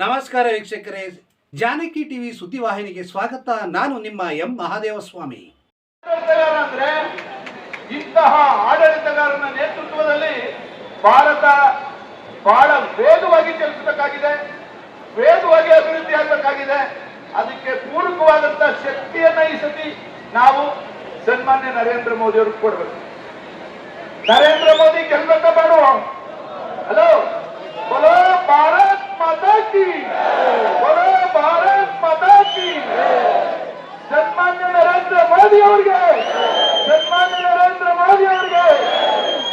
ನಮಸ್ಕಾರ ವೀಕ್ಷಕರೇ. ಜಾನಕಿ ಟಿವಿ ಸುದ್ದಿವಾಹಿನಿಗೆ ಸ್ವಾಗತ. ನಾನು ನಿಮ್ಮ ಎಂ ಮಹಾದೇವಸ್ವಾಮಿ. ಅಂದ್ರೆ ಇಂತಹ ಆಡಳಿತಗಾರನ ನೇತೃತ್ವದಲ್ಲಿ ಭಾರತ ಬಹಳ ವೇಗವಾಗಿ ಚಲಿಸಬೇಕಾಗಿದೆ. ವೇಗವಾಗಿ ಅಭಿವೃದ್ಧಿ ಆಗಬೇಕಾಗಿದೆ. ಅದಕ್ಕೆ ಪೂರಕವಾದಂತಹ ಶಕ್ತಿಯನ್ನ ಈ ಸತಿ ನಾವು ಸನ್ಮಾನ್ಯ ನರೇಂದ್ರ ಮೋದಿ ಅವ್ರಿಗೆ ಕೊಡಬೇಕು. ನರೇಂದ್ರ ಮೋದಿ ಕೆಲಸ ಮಾಡುವ ಹಲೋ ಬಲೋ ಭಾರತ್ ಮಾತಾ ಕಿ ಬಲೋ ಭಾರತ್ ಮಾತಾ ಕಿ ಸನ್ಮಾನ್ಯ ನರೇಂದ್ರ ಮೋದಿ ಅವರಿಗೆ. ಸನ್ಮಾನ್ಯ ನರೇಂದ್ರ ಮೋದಿ ಅವರಿಗೆ.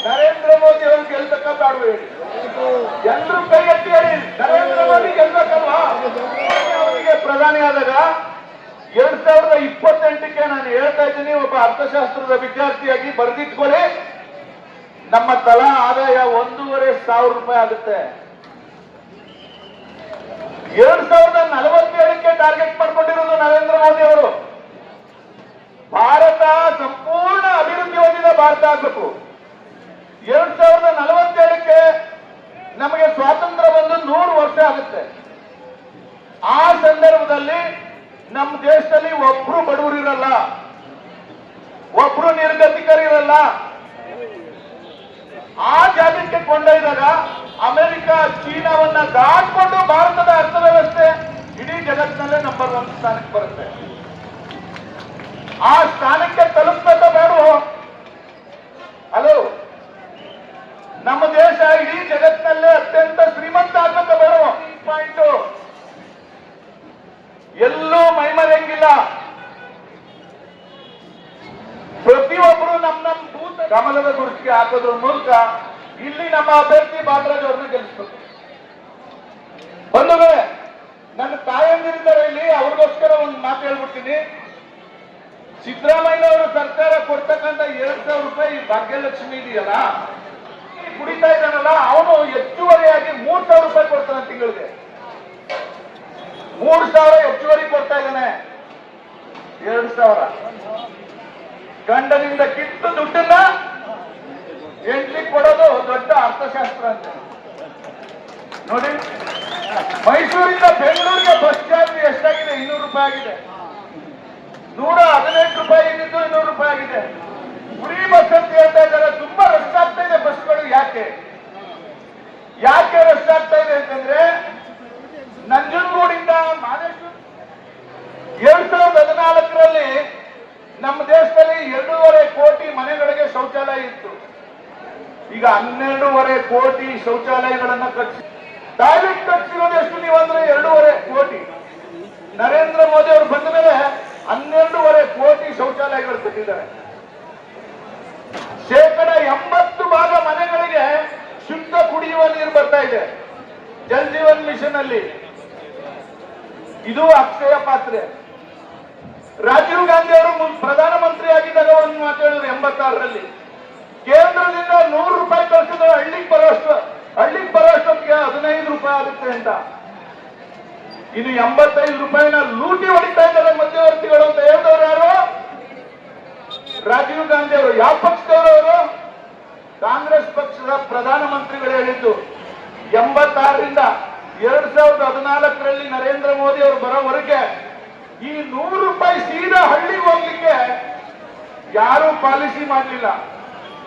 ನರೇಂದ್ರ ಮೋದಿ ಅವರು ಗೆಲ್ಬೇಕ ಬೇಡವೆ ಎಲ್ಲರೂ ಕೈ ಎತ್ತಿ ಹೇಳಿ ನರೇಂದ್ರ ಮೋದಿ ಗೆಲ್ಬೇಕಲ್ವಾ? ಅವರಿಗೆ ಪ್ರಧಾನಿ ಆದಾಗ ಎರಡ್ ಸಾವಿರದ ಇಪ್ಪತ್ತೆಂಟಕ್ಕೆ ನಾನು ಹೇಳ್ತಾ ಇದ್ದೀನಿ, ಒಬ್ಬ ಅರ್ಥಶಾಸ್ತ್ರದ ವಿದ್ಯಾರ್ಥಿಯಾಗಿ ಬರೆದಿಟ್ಕೊಳ್ಳಿ. ನಮ್ಮ ತಲಾ ಆದಾಯ ಒಂದೂವರೆ ಸಾವಿರ ರೂಪಾಯಿ ಆಗುತ್ತೆ. ಎರಡ್ ಸಾವಿರದ ನಲವತ್ತೇಳಕ್ಕೆ ಟಾರ್ಗೆಟ್ ಮಾಡ್ಕೊಂಡಿರೋದು ನರೇಂದ್ರ ಮೋದಿ ಅವರು. ಭಾರತ ಸಂಪೂರ್ಣ ಅಭಿವೃದ್ಧಿ ಹೊಂದಿದ ಭಾರತ ಆಗಬೇಕು. ಎರಡ್ ಸಾವಿರದ ನಲವತ್ತೇಳಕ್ಕೆ ನಮಗೆ ಸ್ವಾತಂತ್ರ್ಯ ಬಂದು ನೂರು ವರ್ಷ ಆಗುತ್ತೆ. ಆ ಸಂದರ್ಭದಲ್ಲಿ ನಮ್ಮ ದೇಶದಲ್ಲಿ ಒಬ್ರು ಬಡವರು ಇರಲ್ಲ. ಒಬ್ರು ನಿರ್ಗತಿಕರಿರಲ್ಲ. ಆ ಜಾಗಕ್ಕೆ ಕೊಂಡೊಯ್ದಾಗ ಅಮೆರಿಕ, ಚೀನಾವನ್ನ ದಾಟ್ಕೊಂಡು ಭಾರತದ ಅರ್ಥವ್ಯವಸ್ಥೆ ಇಡೀ ಜಗತ್ತಿನಲ್ಲೇ ನಂಬರ್ ಒನ್ ಸ್ಥಾನಕ್ಕೆ ಬರುತ್ತೆ. ಆ ಸ್ಥಾನಕ್ಕೆ ತಲುಪಬೇಕ ಬೇಡವೋ? ಹಲೋ ನಮ್ಮ ದೇಶ ಇಡೀ ಜಗತ್ತಿನಲ್ಲೇ ಅತ್ಯಂತ ಶ್ರೀಮಂತ ಆಗ್ಬೇಕ ಬೇಡವೋ? ಪಾಯಿಂಟ್ ಎಲ್ಲೂ ಮೈಮರೆಯಂಗಿಲ್ಲ. ಪ್ರತಿಯೊಬ್ಬರು ನಮ್ಮ ನಮ್ಮ ಭೂತ ಕಮಲದ ಗುರುತಿಗೆ ಹಾಕೋದ್ರ ಮೂಲಕ ಇಲ್ಲಿ ನಮ್ಮ ಅಭ್ಯರ್ಥಿ ಬಾಲರಾಜ್ ಅವ್ರನ್ನ ಗೆಲ್ಲಿಸ್ಬೇಕು. ಬಂಧುಗಳೇ, ನನ್ನ ತಾಯಂದಿರಿದ್ದಾರೆ ಇಲ್ಲಿ, ಅವ್ರಿಗೋಸ್ಕರ ಒಂದು ಮಾತು ಹೇಳ್ಬಿಡ್ತೀನಿ. ಸಿದ್ದರಾಮಯ್ಯ ಅವರು ಸರ್ಕಾರ ಕೊಡ್ತಕ್ಕಂಥ ಎರಡ್ ಸಾವಿರ ರೂಪಾಯಿ ಭಾಗ್ಯಲಕ್ಷ್ಮಿ ಇದೆಯಲ್ಲ ಕುಡಿತಾ ಇದ್ದಾನಲ್ಲ, ಅವನು ಹೆಚ್ಚುವರಿಯಾಗಿ ಮೂರ್ ಸಾವಿರ ರೂಪಾಯಿ ಕೊಡ್ತಾನೆ ತಿಂಗಳಿಗೆ. ಮೂರ್ ಸಾವಿರ ಹೆಚ್ಚುವರಿ ಕೊಡ್ತಾ ಇದ್ದಾನೆ. ಎರಡ್ ಸಾವಿರ. ಗಂಡನಿಂದ ಕಿತ್ತು ದುಡ್ಡನ್ನ ಹೆಂಡತಿ ಕೊಡೋದು ದೊಡ್ಡ ಅರ್ಥಶಾಸ್ತ್ರ ಅಂತ. ನೋಡಿ, ಮೈಸೂರಿಂದ ಬೆಂಗಳೂರಿಗೆ ಬಸ್ ಚಾರ್ಜ್ ಎಷ್ಟಾಗಿದೆ? ಇನ್ನೂರು ರೂಪಾಯಿ ಆಗಿದೆ. ನೂರ ಹದಿನೆಂಟು ರೂಪಾಯಿ ಇದ್ದಿದ್ದು ಇನ್ನೂರು ರೂಪಾಯಿ ಆಗಿದೆ. ಫ್ರೀ ಬಸ್ ಅಂತ ಹೇಳ್ತಾ ಇದ್ದಾರೆ. ತುಂಬಾ ರಶ್ ಆಗ್ತಾ ಇದೆ ಬಸ್ಗಳು. ಯಾಕೆ? ಯಾಕೆ ರಶ್ ಆಗ್ತಾ ಇದೆ ಅಂತಂದ್ರೆ, ನಂಜನಗೂಡಿಂದ ಮಾದೇಶ್ವರ ಎರಡ್ ಸಾವಿರದ ಹದಿನಾಲ್ಕರಲ್ಲಿ ನಮ್ಮ ದೇಶದಲ್ಲಿ ಎರಡೂವರೆ ಕೋಟಿ ಮನೆಗಳಿಗೆ ಶೌಚಾಲಯ ಇತ್ತು. ಈಗ ಹನ್ನೆರಡೂವರೆ ಕೋಟಿ ಶೌಚಾಲಯಗಳನ್ನ ಕಟ್ಟಿ ಟಾಯ್ಲೆಟ್ ಕಟ್ಟಿರೋದು ಎಷ್ಟು ನೀವು ಅಂದ್ರೆ ಎರಡೂವರೆ ಕೋಟಿ. ನರೇಂದ್ರ ಮೋದಿ ಅವರು ಬಂದ ಮೇಲೆ ಹನ್ನೆರಡೂವರೆ ಕೋಟಿ ಶೌಚಾಲಯಗಳು ಕಟ್ಟಿದ್ದಾರೆ. ಶೇಕಡ ಎಂಬತ್ತು ಭಾಗ ಮನೆಗಳಿಗೆ ಶುದ್ಧ ಕುಡಿಯುವ ನೀರು ಬರ್ತಾ ಇದೆ, ಜಲ್ ಜೀವನ್ ಮಿಷನ್ ಅಲ್ಲಿ. ಇದು ಅಕ್ಷಯ ಪಾತ್ರೆ. ರಾಜೀವ್ ಗಾಂಧಿ ಅವರು ಪ್ರಧಾನಮಂತ್ರಿ ಆಗಿದ್ದಾಗ ಒಂದು ಮಾತಾಡಿದ್ರು ಎಂಬತ್ತಾರರಲ್ಲಿ. ಕೇಂದ್ರದಿಂದ ನೂರು ರೂಪಾಯಿ ಕಳಿಸಿದ್ರೆ ಹಳ್ಳಿಗೆ ಬರೋಷ್ಟು, ಹಳ್ಳಿಗೆ ಬರೋಷ್ಟೊತ್ತಿಗೆ ಹದಿನೈದು ರೂಪಾಯಿ ಆಗುತ್ತೆ ಅಂತ. ಇದು ಎಂಬತ್ತೈದು ರೂಪಾಯಿನ ಲೂಟಿ ಹೊಡಿತಾ ಇದ್ದಾರೆ ಮಧ್ಯವರ್ತಿಗಳು ಅಂತ ಹೇಳಿದವರು ಯಾರು? ರಾಜೀವ್ ಗಾಂಧಿ ಅವರು. ಯಾವ ಪಕ್ಷದವರು ಅವರು? ಕಾಂಗ್ರೆಸ್ ಪಕ್ಷದ ಪ್ರಧಾನಮಂತ್ರಿಗಳು ಹೇಳಿದ್ದು, ಎಂಬತ್ತಾರರಿಂದ ಎರಡ್ ಸಾವಿರದ ಹದಿನಾಲ್ಕರಲ್ಲಿ ನರೇಂದ್ರ ಮೋದಿ ಅವರು ಬರೋವರೆಗೆ ಈ ನೂರು ರೂಪಾಯಿ ಸೀದಾ ಹಳ್ಳಿಗೆ ಹೋಗ್ಲಿಕ್ಕೆ ಯಾರೂ ಪಾಲಿಸಿ ಮಾಡಲಿಲ್ಲ.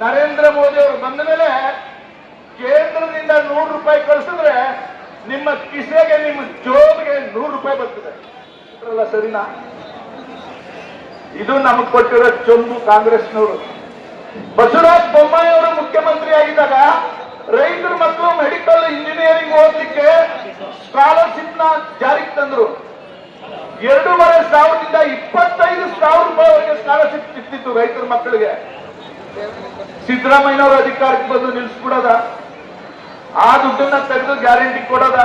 ನರೇಂದ್ರ ಮೋದಿ ಅವರು ಬಂದ ಮೇಲೆ ಕೇಂದ್ರದಿಂದ ನೂರು ರೂಪಾಯಿ ಕಳಿಸಿದ್ರೆ ನಿಮ್ಮ ಕಿಸೆಗೆ, ನಿಮ್ಮ ಜೋಬ್ಗೆ ನೂರು ರೂಪಾಯಿ ಬರ್ತದೆ. ಅಲ್ಲ ಸರಿನಾ? ಇದು ನಮಗೆ ಕೊಟ್ಟಿರೋ ಚೊಂಬು ಕಾಂಗ್ರೆಸ್ನವರು. ಬಸವರಾಜ್ ಬೊಮ್ಮಾಯಿ ಅವರು ಮುಖ್ಯಮಂತ್ರಿ ಆಗಿದ್ದಾಗ ರೈತರ ಮಕ್ಕಳು ಮೆಡಿಕಲ್ ಇಂಜಿನಿಯರಿಂಗ್ ಓದಲಿಕ್ಕೆ ಸ್ಕಾಲರ್ಶಿಪ್ನ ಜಾರಿಗೆ ತಂದ್ರು. ಎರಡೂವರೆ ಸಾವಿರದಿಂದ ಇಪ್ಪತ್ತೈದು ಸಾವಿರ ರೂಪಾಯಿವರೆಗೆ ಸ್ಕಾಲರ್ಶಿಪ್ ಸಿಕ್ತಿತ್ತು ರೈತರ ಮಕ್ಕಳಿಗೆ. ಸಿದ್ದರಾಮಯ್ಯನವರು ಅಧಿಕಾರಕ್ಕೆ ಬಂದು ನಿಲ್ಲಿಸ್ಬಿಡೋದ ಆ ದುಡ್ಡನ್ನ ತೆಗೆದು ಗ್ಯಾರಂಟಿ ಕೊಡೋದ?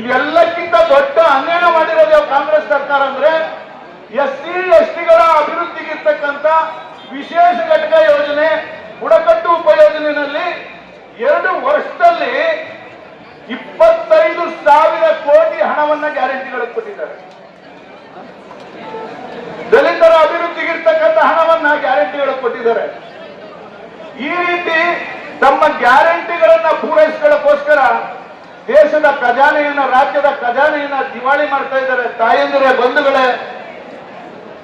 ಇದೆಲ್ಲಕ್ಕಿಂತ ದೊಡ್ಡ ಅನ್ಯಾಯ ಮಾಡಿರೋದು ಕಾಂಗ್ರೆಸ್ ಸರ್ಕಾರ ಅಂದ್ರೆ ಎಸ್ ಸಿ, ಎಸ್ ಟಿಗಳ ಅಭಿವೃದ್ಧಿಗಿರ್ತಕ್ಕಂಥ ವಿಶೇಷ ಘಟಕ ಯೋಜನೆ, ಬುಡಕಟ್ಟು ಉಪಯೋಜನೆಯಲ್ಲಿ ಎರಡು ವರ್ಷದಲ್ಲಿ ಇಪ್ಪತ್ತೈದು ಸಾವಿರ ಕೋಟಿ ಹಣವನ್ನ ಗ್ಯಾರಂಟಿಗಳಿಗೆ ಕೊಟ್ಟಿದ್ದಾರೆ. ದಲಿತರ ಅಭಿವೃದ್ಧಿಗೆ ಇರ್ತಕ್ಕಂಥ ಹಣವನ್ನ ಗ್ಯಾರಂಟಿಗಳಿಗೆ ಕೊಟ್ಟಿದ್ದಾರೆ. ಈ ರೀತಿ ತಮ್ಮ ಗ್ಯಾರಂಟಿಗಳನ್ನ ಪೂರೈಸ್ಕೊಳ್ಳೋಕ್ಕೋಸ್ಕರ ದೇಶದ ಖಜಾನೆಯನ್ನ, ರಾಜ್ಯದ ಖಜಾನೆಯನ್ನ ದಿವಾಳಿ ಮಾಡ್ತಾ ಇದ್ದಾರೆ. ತಾಯಂದಿರೇ, ಬಂಧುಗಳೇ,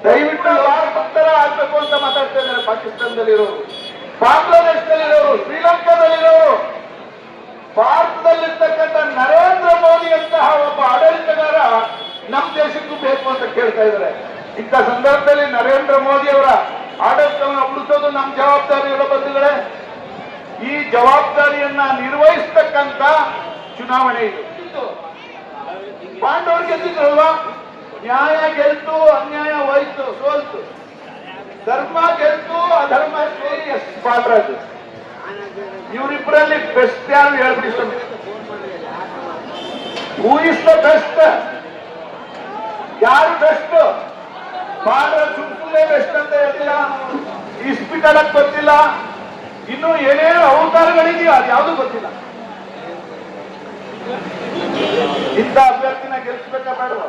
ದಯವಿಟ್ಟು ಯಾರು ಭಕ್ತರ ಆಗ್ಬೇಕು ಅಂತ ಮಾತಾಡ್ತಾ ಇದ್ದಾರೆ. ಪಾಕಿಸ್ತಾನದಲ್ಲಿರೋರು, ಬಾಂಗ್ಲಾದೇಶದಲ್ಲಿರೋರು, ಶ್ರೀಲಂಕಾದಲ್ಲಿರೋರು. ಭಾರತದಲ್ಲಿರ್ತಕ್ಕಂಥ ನರೇಂದ್ರ ಮೋದಿ ಅಂತಹ ಒಬ್ಬ ಆಡಳಿತಗಾರ ನಮ್ಮ ದೇಶಕ್ಕೂ ಬೇಕು ಅಂತ ಕೇಳ್ತಾ ಇದ್ದಾರೆ. ಇಂಥ ಸಂದರ್ಭದಲ್ಲಿ ನರೇಂದ್ರ ಮೋದಿ ಅವರ ಉಳಿಸೋದು ನಮ್ಮ ಜವಾಬ್ದಾರಿ ಇರೋ ಬಂಧುಗಳೇ. ಈ ಜವಾಬ್ದಾರಿಯನ್ನ ನಿರ್ವಹಿಸ್ತಕ್ಕಂತ ಚುನಾವಣೆ ಇದು. ಪಾಂಡವರು ಗೆದ್ದಿದ್ರಲ್ವಾ? ನ್ಯಾಯ ಗೆಲ್ತು, ಅನ್ಯಾಯ ಹೋಯ್ತು, ಸೋಲ್ತು. ಧರ್ಮ ಗೆಲ್ತು, ಅಧರ್ಮ ಎಸ್ ಬಾಲರಾಜು ಇವರಿಬ್ಬರಲ್ಲಿ ಬೆಸ್ಟ್ ಯಾರು ಹೇಳ್ಬಿಡಿ ಹೂ ಇಸ್ ಬೆಸ್ಟ್ ಯಾರು ಬೆಸ್ಟ್ ಪಾತ್ರ ಸುಮ್ಮನೆ ಬೆಸ್ಟ್ ಅಂತ ಹೇಳ್ತಿಲ್ಲ ಆಡಕ್ ಗೊತ್ತಿಲ್ಲ. ಇನ್ನು ಏನೇನು ಅವತಾರಗಳಿದೆಯೋ ಅದು ಯಾವುದು ಗೊತ್ತಿಲ್ಲ. ಇಂಥ ಅಭ್ಯರ್ಥಿನ ಗೆಲ್ಸ್ಬೇಕಾ ಬೇಡವ?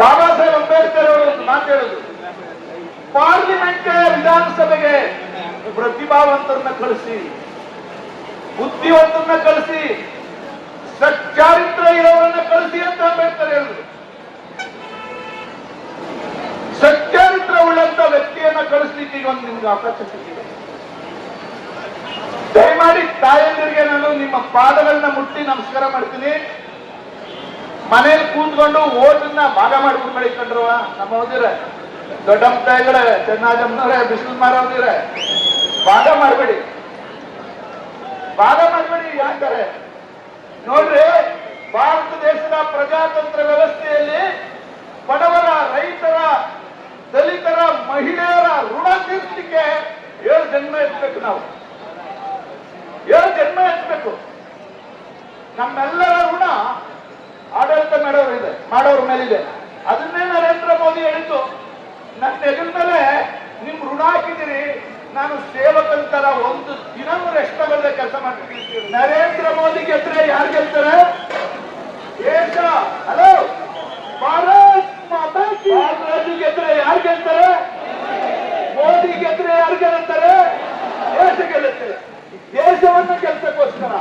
ಬಾಬಾ ಸಾಹೇಬ್ ಅಂಬೇಡ್ಕರ್ ಅವರು ಒಂದು ಮಾತು ಹೇಳುದು. ಪಾರ್ಲಿಮೆಂಟ್ ವಿಧಾನಸಭೆಗೆ ಪ್ರತಿಭಾವಂತರನ್ನ ಕಳಿಸಿ, ಬುದ್ಧಿವಂತರನ್ನ ಕಳಿಸಿ ಸಚ್ಚಾರಿತ್ರ ಇರೋರನ್ನ ಕಳಿಸಿ ಅಂತ ಅಂಬೇಡ್ಕರ್ ಹೇಳಿದ್ರು ವ್ಯಕ್ತಿಯನ್ನ ಕಳಿಸ್ಲಿಕ್ಕೆ ಈಗ ಒಂದು ನಿಮ್ಗೆ ಅವಕಾಶ ಸಿಕ್ಕಿದೆ. ದಯಮಾಡಿ ತಾಯಂದಿರಿಗೆ ನಾನು ನಿಮ್ಮ ಪಾದಗಳನ್ನ ಮುಟ್ಟಿ ನಮಸ್ಕಾರ ಮಾಡ್ತೀನಿ. ಮನೇಲಿ ಕೂತ್ಕೊಂಡು ಓಟನ್ನ ಭಾಗ ಮಾಡ್ಕೊಂಡು ಬೆಳಿಕೊಂಡ್ರು ನಮ್ಮ ಹೋದಿರ ದೊಡ್ಡಮ್ಮ ತಾಯಿಗಳೇ, ಚೆನ್ನಾಜಮ್ಮನವ್ರೆ ಬಿಸಿಲು ಮಾರೋದಿರ ಭಾಗ ಮಾಡಬೇಡಿ. ಭಾಗ ಮಾಡಬೇಡಿ ಯಾಕಂದ್ರೆ ನೋಡ್ರಿ, ಭಾರತ ದೇಶದ ಪ್ರಜಾತಂತ್ರ ವ್ಯವಸ್ಥೆಯಲ್ಲಿ ಬಡವರ, ರೈತರ ದಲಿತರ ಮಹಿಳೆಯರ ಋಣ ತೀರ್ಸಲಿಕ್ಕೆ ಏಳು ಜನ್ಮ ಎತ್ತಬೇಕು ನಾವು. ಏಳು ಜನ್ಮ ಎತ್ತಬೇಕು ನಮ್ಮೆಲ್ಲರ ಋಣ ಆಡಳಿತ ಮಾಡೋರು ಇದೆ ಮಾಡೋರ ಮೇಲಿದೆ. ಅದನ್ನೇ ನರೇಂದ್ರ ಮೋದಿ ಹೇಳಿದ್ದು. ನನ್ನ ಎದುರ ಮೇಲೆ ನಿಮ್ ಋಣ ಹಾಕಿದ್ದೀರಿ. ನಾನು ಸೇವಕಂತರ ಒಂದು ದಿನವೂ ರೆಸ್ಟ್ ತಗೊಳ್ದೆ ಕೆಲಸ ಮಾಡ್ತೀನಿ ನರೇಂದ್ರ ಮೋದಿ ಗೆದ್ರೆ ಯಾರು ಗೆಲ್ತಾರೆ? ಹಲೋ ಭಾರತ್ ಮಾತಾ ಯಾರು ಗೆಲ್ತಾರೆ? ಮೋದಿ ಗೆದ್ರೆ ಯಾರು ಗೆಲ್ಲುತ್ತಾರೆ? ದೇಶ ಗೆಲ್ಲುತ್ತೆ. ದೇಶವನ್ನ ಗೆಲ್ಸಕ್ಕೋಸ್ಕರ,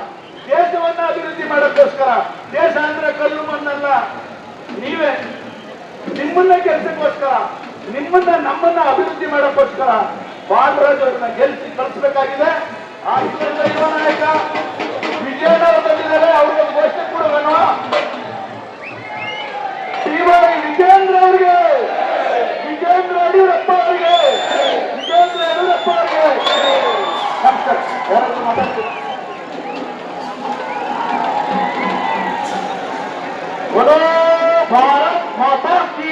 ದೇಶವನ್ನ ಅಭಿವೃದ್ಧಿ ಮಾಡೋಕ್ಕೋಸ್ಕರ, ದೇಶ ಅಂದ್ರೆ ಕಲ್ಲು ಮಣ್ಣಲ್ಲ. ನೀವೇ, ನಿಮ್ಮನ್ನ ಗೆಲ್ಸಕ್ಕೋಸ್ಕರ, ನಿಮ್ಮನ್ನ, ನಮ್ಮನ್ನ ಅಭಿವೃದ್ಧಿ ಮಾಡೋಕ್ಕೋಸ್ಕರ ಬಾಲರಾಜ್ ಅವ್ರನ್ನ ಗೆಲ್ಸಿ ಕಳಿಸ್ಬೇಕಾಗಿದೆ. ಆ ಹಿಂದಿನ ಯುವ ನಾಯಕ ವಿಜಯನಗರ ಬಂದಿದ್ದಾರೆ ಅವ್ರಿಗೆ ಘೋಷಣೆ ಕೊಡೋಣ ಶ್ರೀವಾಣಿ ವಿಜೇಂದ್ರ ಅವರಿಗೆ ಯಡಿಯೂರಪ್ಪ ಅವರಿಗೆ ವಿಜೇಂದ್ರ ಯಡಿಯೂರಪ್ಪ ಅವರಿಗೆ ನಮಸ್ಕಾರ ಯಾರಾದ್ರೂ ಮಾತಾಡ್ತೀರಾ बोलो भारत माता की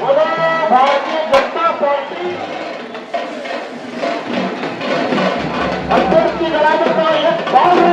बोलो भारतीय जनता पार्टी ಅಭ್ಯರ್ಥಿಗಳಾದಂತ ಎಸ್ ಬಾಲರಾಜರವರಿಗೆ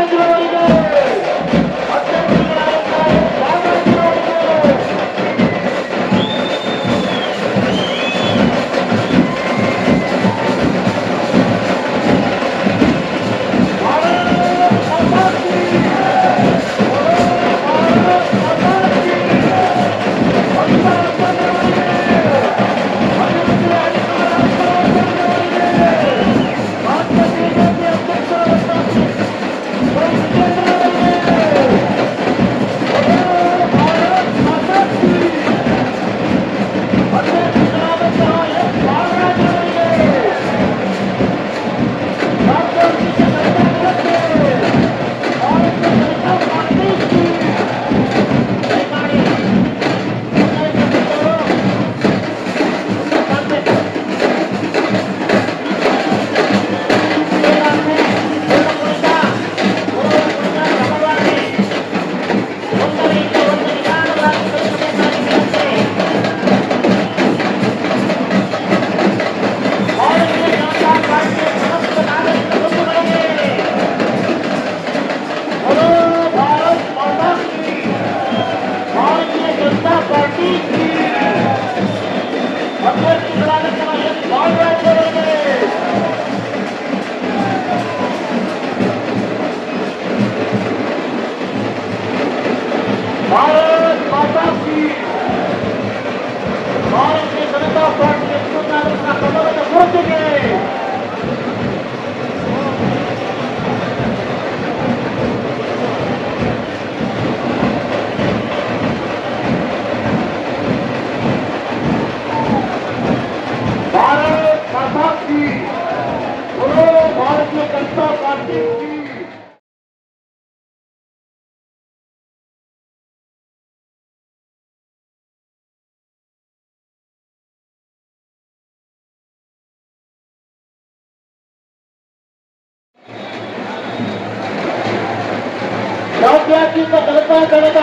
ಜಾತ್ಯತೀತ ಜನತಾ ದಳದ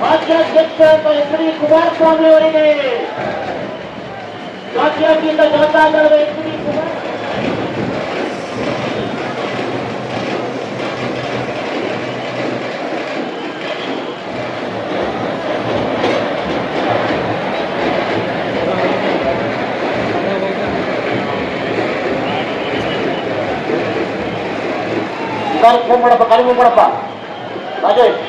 ರಾಜ್ಯಾಧ್ಯಕ್ಷ ಎಚ್ ಡಿ ಕುಮಾರಸ್ವಾಮಿ ಅವರಿಗೆ ಜಾತ್ಯತೀತ ಜನತಾ ದಳದ H D Kumar call phone ಮಾಡಪ್ಪ নাকি